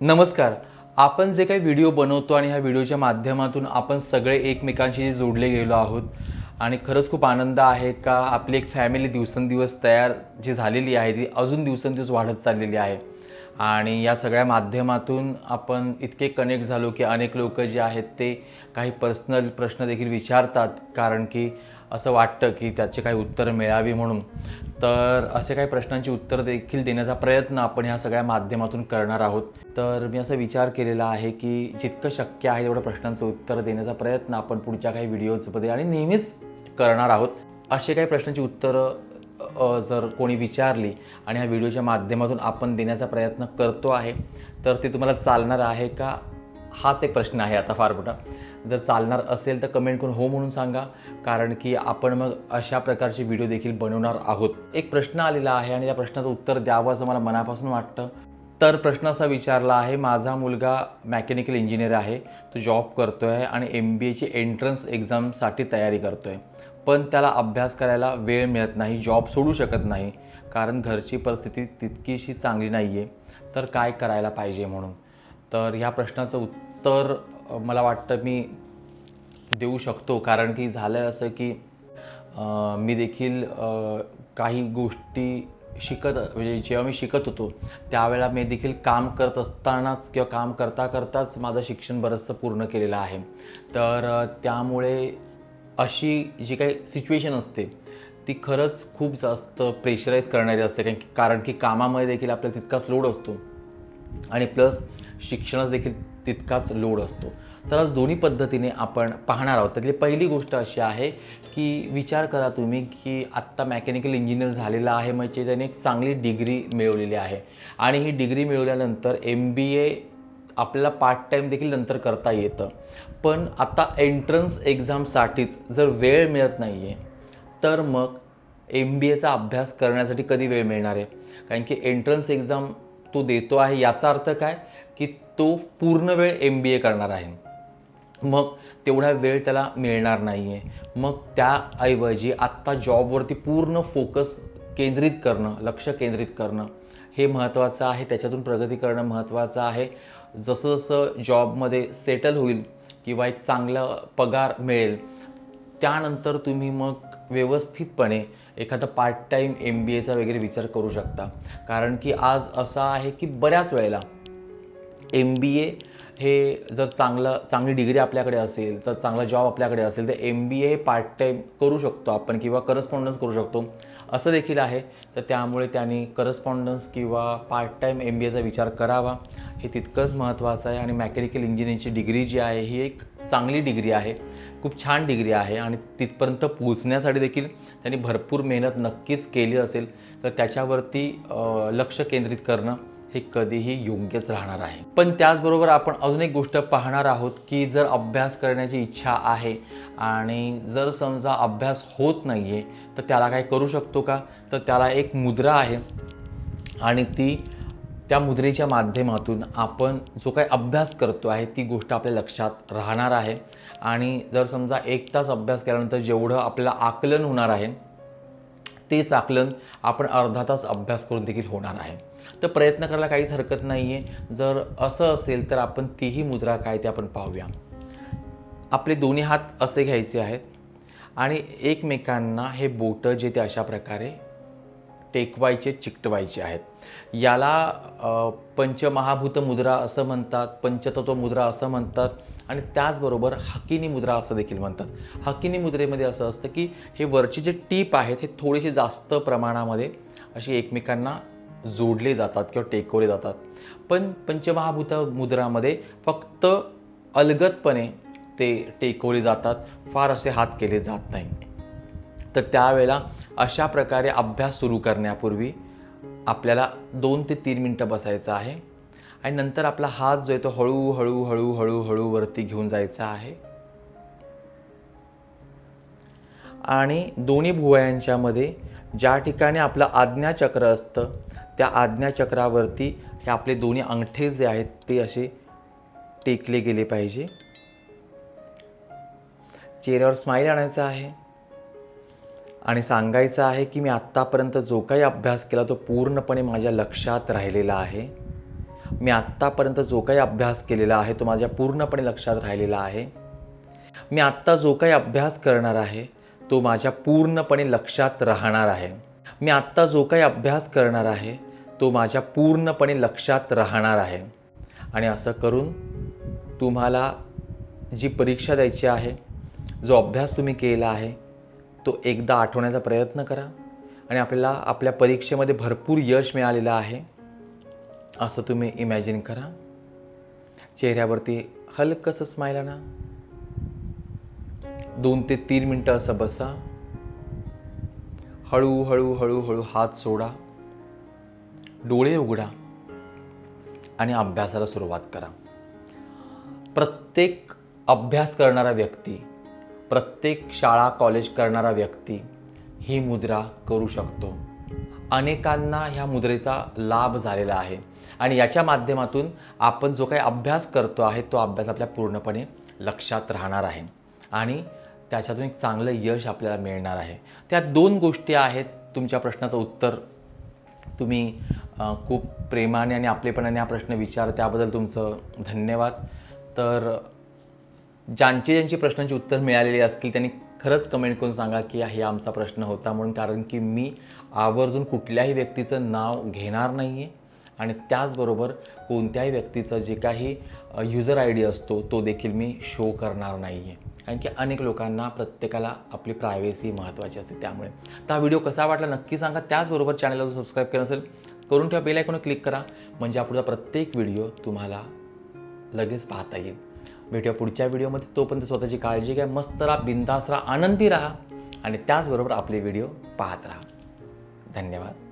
नमस्कार. आपण जे काही व्हिडिओ बनवतो आणि ह्या व्हिडिओच्या माध्यमातून आपण सगळे एकमेकांशी जोडले गेलो आहोत आणि खरंच खूप आनंद आहे का आपली एक फॅमिली दिवसेंदिवस तयार जी झालेली आहे ती अजून दिवसेंदिवस वाढत चाललेली आहे. आणि या सगळ्या माध्यमातून आपण इतके कनेक्ट झालो की अनेक लोक जे आहेत ते काही पर्सनल प्रश्न देखील विचारतात. कारण की असं वाटतं की त्याचे काही उत्तरं मिळावी म्हणून. तर असे काही प्रश्नांची उत्तर देखील देण्याचा प्रयत्न आपण ह्या सगळ्या माध्यमातून करणार आहोत. तर मी असा विचार केलेला आहे की जितकं शक्य आहे तेवढं प्रश्नांचं उत्तर देण्याचा प्रयत्न आपण पुढच्या काही व्हिडिओजमध्ये आणि नेहमीच करणार आहोत. असे काही प्रश्नांची उत्तरं जर कोणी विचारली आणि ह्या व्हिडिओच्या माध्यमातून आपण देण्याचा प्रयत्न करतो आहे तर ते तुम्हाला चालणार आहे का? हाच एक प्रश्न आहे आता फार मोठा. जर चालणार असेल तर कमेंट करून हो म्हणून सांगा कारण की आपण मग अशा प्रकारचे व्हिडिओ देखील बनवणार आहोत. एक प्रश्न आलेला आहे आणि त्या प्रश्नाचं उत्तर द्यावं असं मला मनापासून वाटतं. तर प्रश्न असा विचारला आहे. माझा मुलगा मॅकॅनिकल इंजिनियर आहे. तो जॉब करतो आहे आणि एम बी एची एंट्रन्स एक्झामसाठी तयारी करतो आहे पण त्याला अभ्यास करायला वेळ मिळत नाही जॉब सोडू शकत नाही. कारण घरची परिस्थिती तितकीशी चांगली नाही आहे तर काय करायला पाहिजे म्हणून? तर ह्या प्रश्नाचं उत्तर मला वाटतं मी देऊ शकतो. कारण की झालं आहे असं की मी देखील काही गोष्टी शिकत म्हणजे जेव्हा मी शिकत होतो त्यावेळेला मी देखील काम करत असतानाच किंवा काम करता करताच माझं शिक्षण बरंचसं पूर्ण केलेलं आहे. तर त्यामुळे अशी जी काही सिच्युएशन असते ती खरंच खूप जास्त प्रेशराईज करणारी असते. कारण की कारण की कामामध्ये देखील आपल्याला तितकाच लोड असतो. आणि प्लस शिक्षणात देखील तितकाच लोड असतो. तर आज दोन्ही पद्धतीने आपण पाहणार आहोत. त्यातली पहिली गोष्ट अशी आहे की विचार करा तुम्ही की आत्ता मेकॅनिकल इंजिनियर झालेला आहे म्हणजे त्याने एक चांगली डिग्री मिळवलेली आहे. आणि ही डिग्री मिळवल्यानंतर एम बी ए आपल्याला पार्ट टाईम देखील नंतर करता येतं. पण आता एंट्रन्स एक्झामसाठीच जर वेळ मिळत नाही आहे तर मग एम बी एचा अभ्यास करण्यासाठी कधी वेळ मिळणार आहे? कारण की एंट्रन्स एक्झाम तो देतो आहे याचा अर्थ काय? की तो पूर्ण वेळ एम बी ए करणार आहे. मग तेवढा वेळ त्याला मिळणार नाही आहे मग त्याऐवजी आत्ता जॉबवरती पूर्ण फोकस केंद्रित करणं लक्ष केंद्रित करणं हे महत्त्वाचं आहे. त्याच्यातून प्रगती करणं महत्त्वाचं आहे. जसं जसं जॉबमध्ये सेटल होईल किंवा एक चांगला पगार मिळेल त्यानंतर तुम्ही मग व्यवस्थितपणे एखादा पार्ट टाईम एम बी एचा वगैरे विचार करू शकता. कारण की आज असा आहे की बऱ्याच वेळेला एम बी ए हे जर चांगलं चांगली डिग्री आपल्याकडे असेल जर चांगला जॉब आपल्याकडे असेल तर एम बी ए हे पार्ट टाईम करू शकतो आपण किंवा करस्पॉन्डन्स करू शकतो. असं देखील आहे. तर त्यामुळे त्यांनी करस्पॉन्डन्स किंवा पार्ट टाईम एम बी एचा विचार करावा. हे तितकंच महत्त्वाचं आहे. आणि मॅकॅनिकल इंजिनिअरिंगची डिग्री जी आहे ही एक चांगली डिग्री आहे. खूप छान डिग्री आहे. आणि तिथपर्यंत पोहोचण्यासाठी देखील त्यांनी भरपूर मेहनत नक्कीच केली असेल. तर त्याच्यावरती लक्ष केंद्रित करणं हे कधीही योग्यच राहणार आहे. पण त्याचबरोबर आपण अजून एक गोष्ट पाहणार आहोत की जर अभ्यास करण्याची इच्छा आहे आणि जर समजा अभ्यास होत नाही आहे तर त्याला काय करू शकतो का? तर त्याला एक मुद्रा आहे आणि ती त्या मुद्रेच्या माध्यमातून आपण जो काही अभ्यास करतो आहे ती गोष्ट आपल्या लक्षात राहणार आहे. आणि जर समजा एक तास अभ्यास केल्यानंतर जेवढं आपल्याला आकलन होणार आहे तेच आकलन आपण अर्धा तास अभ्यास करून देखील होणार आहे. तर प्रयत्न करायला काहीच हरकत नाही आहे जर असं असेल तर आपण तीही मुद्रा काय ते आपण पाहूया. आपले दोन्ही हात असे घ्यायचे आहेत आणि एकमेकांना हे बोटं जे ते अशा प्रकारे टेकवायचे चिकटवायचे आहेत. याला पंचमहाभूत मुद्रा असं म्हणतात पंचतत्व मुद्रा असं म्हणतात आणि त्याचबरोबर हकिनी मुद्रा असं देखील म्हणतात. हकिनी मुद्रेमध्ये असं असतं की हे वरचे जे टीप आहेत हे थोडेसे जास्त प्रमाणामध्ये अशी एकमेकांना जोडले जातात किंवा टेकवले जातात. पण पंचमहाभूत मुद्रामध्ये फक्त अलगदपणे ते टेकवले जातात फार असे हात केले जात नाही तर त्यावेळेला अशा प्रकारे अभ्यास सुरू करण्यापूर्वी आपल्याला दोन ते तीन मिनटं बसायचं आहे. आणि नंतर आपला हात जो आहे तो हळू हळूहळू हळू वरती घेऊन जायचा आहे. आणि दोन्ही भुवयांच्यामध्ये ज्या ठिकाणी आपलं आज्ञाचक्र असतं त्या आज्ञाचक्रावरती हे आपले दोन्ही अंगठे जे आहेत ते असे टेकले गेले पाहिजे. चेहऱ्यावर स्माईल आणायचं आहे. आणि सांगायचं आहे की मी आत्तापर्यंत जो काही अभ्यास केला तो पूर्णपणे माझ्या लक्षात राहिलेला आहे. मी आत्तापर्यंत जो काही अभ्यास केलेला आहे तो माझ्या पूर्णपणे लक्षात राहिलेला आहे. मी आत्ता जो काही अभ्यास करणार आहे तो माझ्या पूर्णपणे लक्षात राहणार आहे. मी आत्ता जो काही अभ्यास करणार आहे तो माझ्या पूर्णपणे लक्षात राहणार आहे. आणि असं करून तुम्हाला जी परीक्षा द्यायची आहे जो अभ्यास तुम्ही केला आहे तो एकदा आठवण्याचा प्रयत्न करा आणि आपल्याला आपल्या परीक्षेमध्ये भरपूर यश मिळालेलं आहे. असं तुम्ही इमॅजिन करा. चेहऱ्यावरती हलकंसं स्माईल आणा. दोन ते तीन मिनटं असं बसा. हळूहळू हळूहळू हात सोडा. डोळे उघडा. आणि अभ्यासाला सुरुवात करा. प्रत्येक अभ्यास करणारा व्यक्ती प्रत्येक शाळा कॉलेज करणारा व्यक्ती ही मुद्रा करू शकतो. अनेकांना ह्या मुद्रेचा लाभ झालेला आहे. आणि याच्या माध्यमातून आपण जो काही अभ्यास करतो आहे तो अभ्यास आपल्या पूर्णपणे लक्षात राहणार आहे. आणि त्याच्यातून एक चांगलं यश आपल्याला मिळणार आहे. त्या दोन गोष्टी आहेत. तुमच्या प्रश्नाचं उत्तर तुम्ही खूप प्रेमाने आणि आपलेपणाने हा प्रश्न विचार. त्याबद्दल तुमचं धन्यवाद. तर ज्यांची ज्यांची प्रश्नांची उत्तर मिळालेली असतील त्यांनी खरंच कमेंट करून सांगा की हे आमचा प्रश्न होता. म्हणून कारण की मी आवर्जून कुठल्याही व्यक्तीचं नाव घेणार नाही आहे आणि त्याचबरोबर कोणत्याही व्यक्तीचं जे काही युजर आय डी असतो तो देखील मी शो करणार नाही आहे कारण की अनेक लोकांना प्रत्येकाला आपली प्रायव्हेसी महत्त्वाची असते त्यामुळे. तर हा व्हिडिओ कसा वाटला नक्की सांगा. त्याचबरोबर चॅनलला जर सबस्क्राईब केलं असेल करून ठेवा बेल आयकॉन क्लिक करा. म्हणजे आपला प्रत्येक व्हिडिओ तुम्हाला लगेच पाहता येईल. भेटूया पुढच्या व्हिडिओमध्ये. तोपर्यंत स्वतःची काळजी घ्या मस्त राहा बिंदास राहा आनंदी राहा आणि त्याचबरोबर आपले व्हिडिओ पाहत राहा. धन्यवाद.